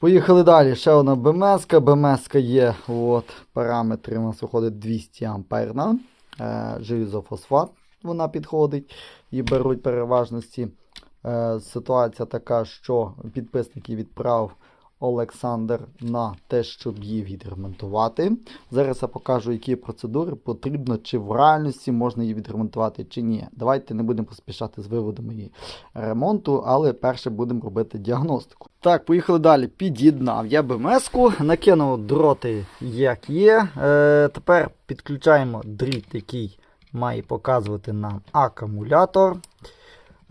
Поїхали далі. Ще одна БМС. БМС є. От, параметри у нас виходить 200 амперна. Е, желізофосфат вона підходить і беруть переважності. Е, ситуація така, що підписник її відправив Олександр на те, щоб її відремонтувати. Зараз я покажу, які процедури потрібно, чи в реальності можна її відремонтувати, чи ні. Давайте не будемо поспішати з виводами її ремонту, але перше будемо робити діагностику. Так, поїхали далі. Під'єднав я БМС-ку, накинув дроти, як є. Е, тепер підключаємо дріт, який має показувати нам акумулятор.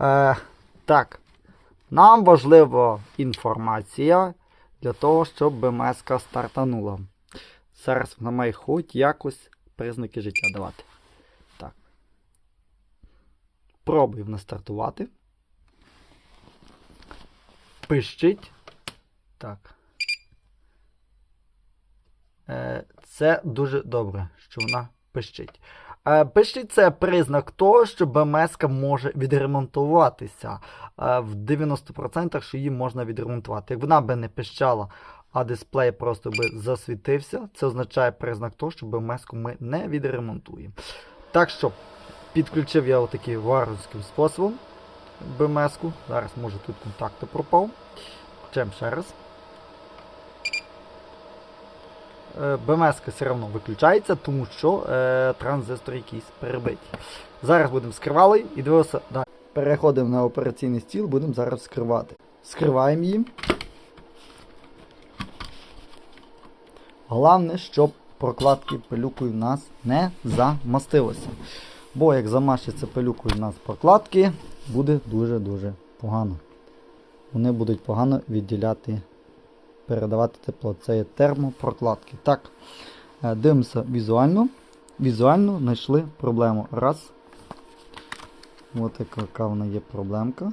Е, так, нам важлива інформація для того, щоб БМС стартанула. Зараз вона має хоч якось признаки життя давати. Так. Пробуємо стартувати. Пищить. Так. Е, Це дуже добре, що вона пищить. Е, Пищить це признак того, що БМС може відремонтуватися. Е, В 90% що її можна відремонтувати. Як вона би не пищала, а дисплей просто би засвітився, це означає признак того, що БМС ми не відремонтуємо. Так що підключив я отаким варварським способом БМС. -ку. Зараз може тут контакт пропав. Включаємо ще раз. Е, БМС все одно виключається, тому що е, транзистор якийсь перебитий. Зараз будемо скривали і дивимося. Да. Переходимо на операційний стіл, будемо зараз скривати. Скриваємо її. Головне, щоб прокладки пилюкою в нас не замастилося. Бо як замащиться пилюкою в нас прокладки, буде дуже-дуже погано. Вони будуть погано відділяти передавати тепло. Це є термопрокладки. Так, е, дивимося візуально. Візуально знайшли проблему. Раз. Ось яка вона є проблемка.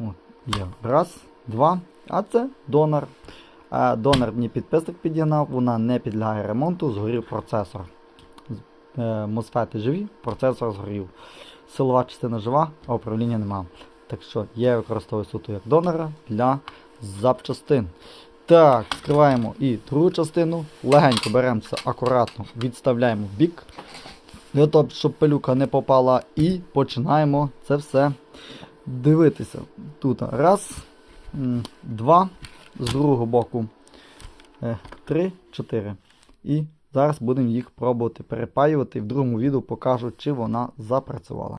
От, є. Раз, два. А це донор. Е, Донор мені підписник підігнав, вона не підлягає ремонту, згорів процесор. Е, Мосфети живі, процесор згорів. Силова частина жива, а управління нема. Так що я використовую суто як донора для запчастин. Так, скриваємо і другу частину. Легенько беремо це акуратно, відставляємо в бік. Того, щоб пилюка не попала. І починаємо це все дивитися. Тут раз, два, з другого боку е, три, чотири. І зараз будемо їх пробувати перепаювати. В другому відео покажу, чи вона запрацювала.